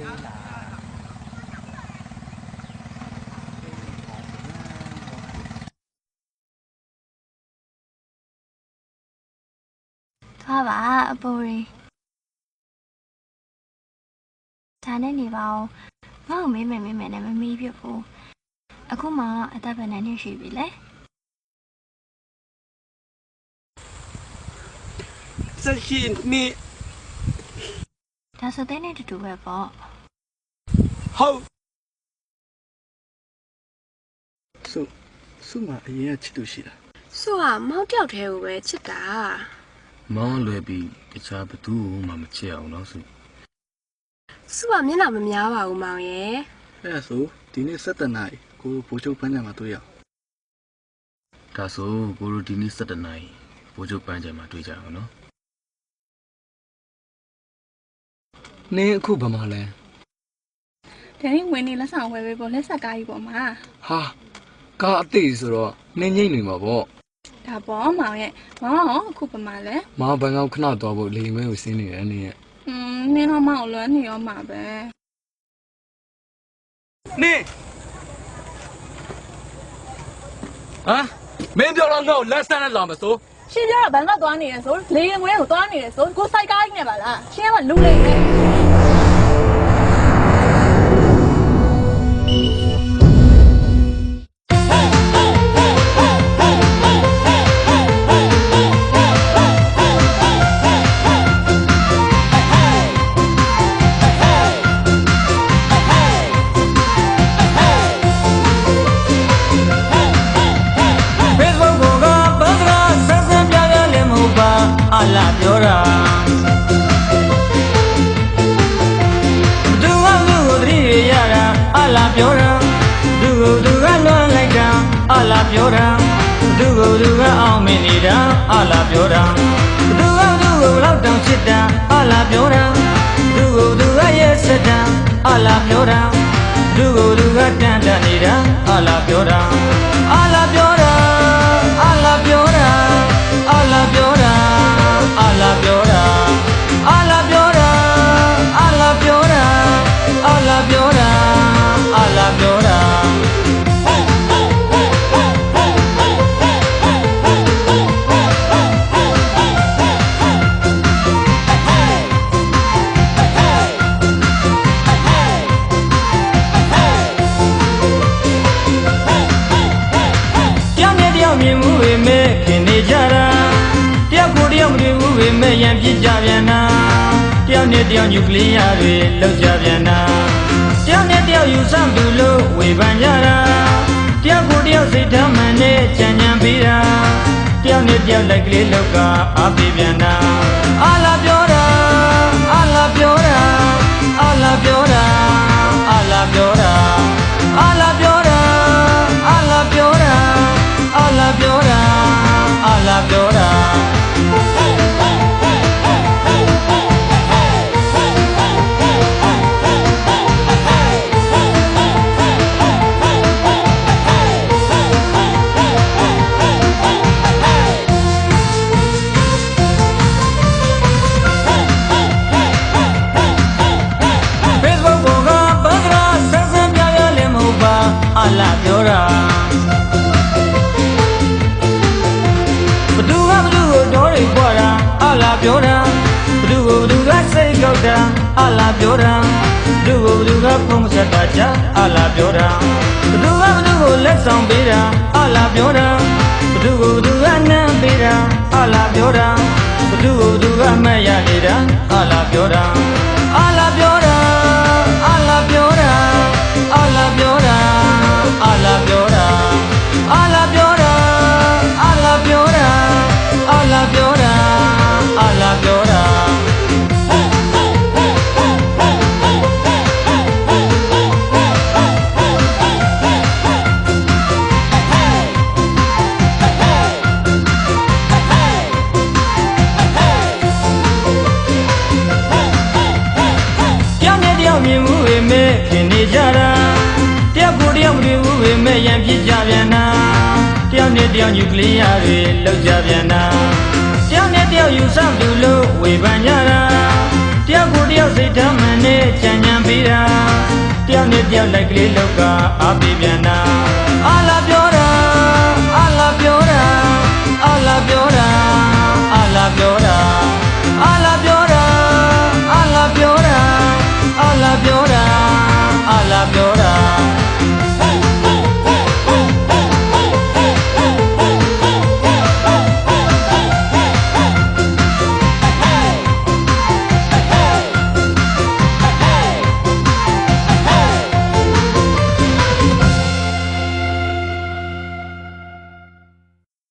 သွားပါအပေါ်ရီဒါနဲ့နေပါဦးငါ့ကိုမေးမယ်မေးမယ်နဲ့မမေးပြဘူးအခုမှအသက်ဗဏ္ဍာနဲ့ရှိပြီလေစရှိနေဒါဆိုတဲ့နဲ့တူတူပဲပေါ့ ဟုတ်ဆုဆုမအရင်ကချစ်သူရှိတာဆိုဟာမောင်တယောက်တည်းကိုပဲချစ်တာမောင်းလွယ်ပြီးတခြားဘသူ့မှမချစ်အောင်တော့စုစုကမျက်နှာမများပါဘူးမောင်ရဲ့အဲ့ဒါဆိုဒီနေ့7နာရီကိုဘိုးချုပ်ပန်းကြမှာတွေ့ရအောင်ဒါဆိုကိုရိုဒီနေ့7နာရီဘိုးချုပ်ပန်းချံမှာတွေ့ကြအောင်နော်နင်းအခုဘာမှလဲ ဒန်နီဝင်နေလက်ဆောင်ဝယ်ပေးဖို့လက်ဆက်ကားကြီးပေါ်မှာဟာကားအသေးဆိုတော့နင်းငိမ့်နေမှာပေါ့ဒါပေါ့မောင်ရဲ့မောင်ကအခုပမာလဲမောင်ဘန်ကောက်ခဏသွားဖို့လေမဲကိုဆင်းနေတယ်နင်းရဲ့อืมနင်းတော့မောင်လွမ်းနေရောမှာပဲနင်းဟာမင်းပြောတော့ငါ့ကိုလက်ဆန်းနဲ့လာမစိုးရှင်ပြောတော့ဘန်ကသွားနေရဆိုလေရင်ငွေကိုသွားနေရဆိုကိုစိုက်ကားကြီးနဲ့ပါလားရှင်ကလူလိမ့်နေ ပြောတာသူကသူ့ကိုသတိရရတာအလားပြောတာသူ့ကိုသူကလွန်လိုက်တာအလားပြောတာသူ့ကိုသူကအောင်မင်းနေတာအလားပြောတာသူကသူ့ကိုလောက်တောင်ချစ်တာအလားပြောတာသူ့ကိုသူကရဲ့စက်တာအလားပြောတာသူ့ကိုသူကတန်တန်နေတာအလားပြောတာအလား ပဲမဲ့ရန်ပြစ်ကြပြန်တာတယောက်နဲ့တယောက်ညူကလ িয়ার တွေလောက်ကြပြန်တာတယောက်နဲ့တယောက်ယူဆသူလို့ဝေဖန်ကြတာတယောက်ကိုတယောက်စိတ်ဓာတ်မှန်နဲ့ကြံကြံပေးတာတယောက်နဲ့တယောက်လိုက်ကလေးလောက်ကအားပေးပြန်တာအလားပြောတာ လားပြောတာဘသူကဘသူကိုတော်ရိပ်ပွားတာအလားပြောတာဘသူကိုဘသူကစိတ်ကောက်တာအလားပြောတာဘသူကိုဘသူကဖုံးဆက်တာချာအလားပြောတာဘသူကဘသူကိုလက်ဆောင်ပေးတာအလားပြောတာဘသူကိုဘသူကနမ်းပေးတာအလားပြောတာဘသူကိုဘသူကအမှတ်ရနေတာအလားပြောတာ ဘူးပဲမဲ့ရန်ပြစ်ကြပြန်တာတယောက်နဲ့တယောက်ညူကလ িয়ার တွေလောက်ကြပြန်တာတယောက်နဲ့တယောက်ယူဆသူလို့ဝေဖန်ကြတာတယောက်ကိုတယောက်စိတ်ဓာတ်မှန်နဲ့ကြံကြံပေးတာတယောက်နဲ့တယောက်လိုက်ကလေးလောက်ကအားပေးပြန်တာအလား